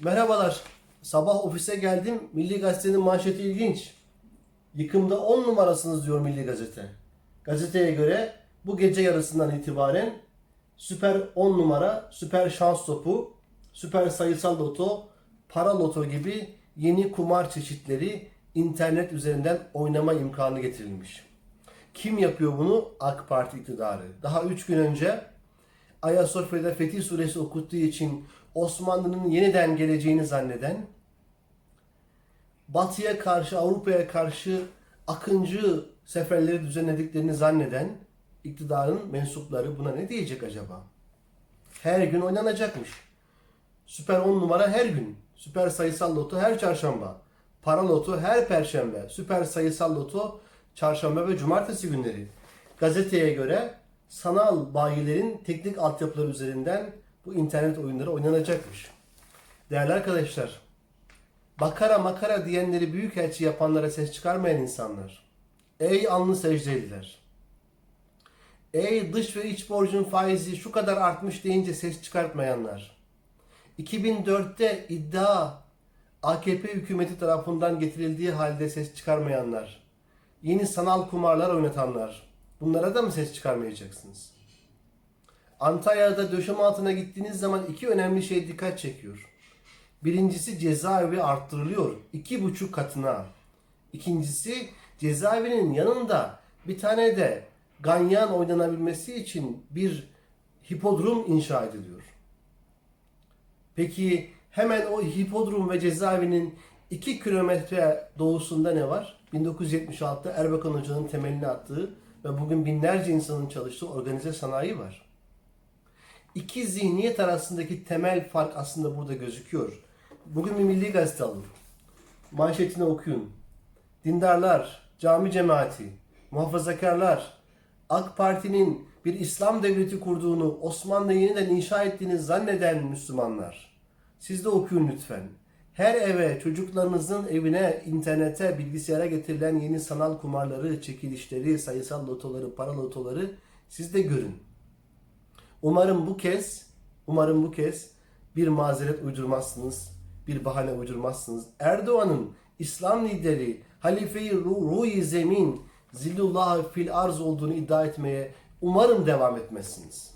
Merhabalar. Sabah ofise geldim. Milli Gazete'nin manşeti ilginç. Yıkımda 10 numarasınız diyor Milli Gazete. Gazeteye göre bu gece yarısından itibaren süper 10 numara, süper şans topu, süper sayısal loto, para loto gibi yeni kumar çeşitleri internet üzerinden oynama imkanı getirilmiş. Kim yapıyor bunu? AK Parti iktidarı. Daha 3 gün önce Ayasofya'da Fetih Suresi okuttuğu için Osmanlı'nın yeniden geleceğini zanneden, Batı'ya karşı, Avrupa'ya karşı akıncı seferleri düzenlediklerini zanneden iktidarın mensupları buna ne diyecek acaba? Her gün oynanacakmış. Süper 10 numara her gün. Süper sayısal loto her çarşamba. Para loto her perşembe. Süper sayısal loto çarşamba ve cumartesi günleri. Gazeteye göre sanal bayilerin teknik altyapıları üzerinden bu internet oyunları oynanacakmış. Değerli arkadaşlar, bakara makara diyenleri büyükelçi yapanlara ses çıkarmayan insanlar. Ey alnı secdeliler. Ey dış ve iç borcun faizi şu kadar artmış deyince ses çıkartmayanlar. 2004'te iddia AKP hükümeti tarafından getirildiği halde ses çıkarmayanlar. Yeni sanal kumarlar oynatanlar. Bunlara da mı ses çıkarmayacaksınız? Antalya'da döşeme altına gittiğiniz zaman iki önemli şey dikkat çekiyor. Birincisi cezaevi arttırılıyor. iki buçuk katına. İkincisi cezaevinin yanında bir tane de ganyan oynanabilmesi için bir hipodrom inşa ediliyor. Peki hemen o hipodrom ve cezaevinin 2 kilometre doğusunda ne var? 1976'da Erbakan Hoca'nın temelini attığı ve bugün binlerce insanın çalıştığı organize sanayi var. İki zihniyet arasındaki temel fark aslında burada gözüküyor. Bugün bir milli gazete alın. Manşetini okuyun. Dindarlar, cami cemaati, muhafazakarlar, AK Parti'nin bir İslam devleti kurduğunu, Osmanlı'yı yeniden inşa ettiğini zanneden Müslümanlar. Siz de okuyun lütfen. Her eve, çocuklarınızın evine, internete, bilgisayara getirilen yeni sanal kumarları, çekilişleri, sayısal lotoları, para lotoları siz de görün. Umarım bu kez, umarım bu kez bir mazeret uydurmazsınız, bir bahane uydurmazsınız. Erdoğan'ın İslam lideri, halife-i Ru- Ruhi Zemin, Zillullah fil arz olduğunu iddia etmeye umarım devam etmezsiniz.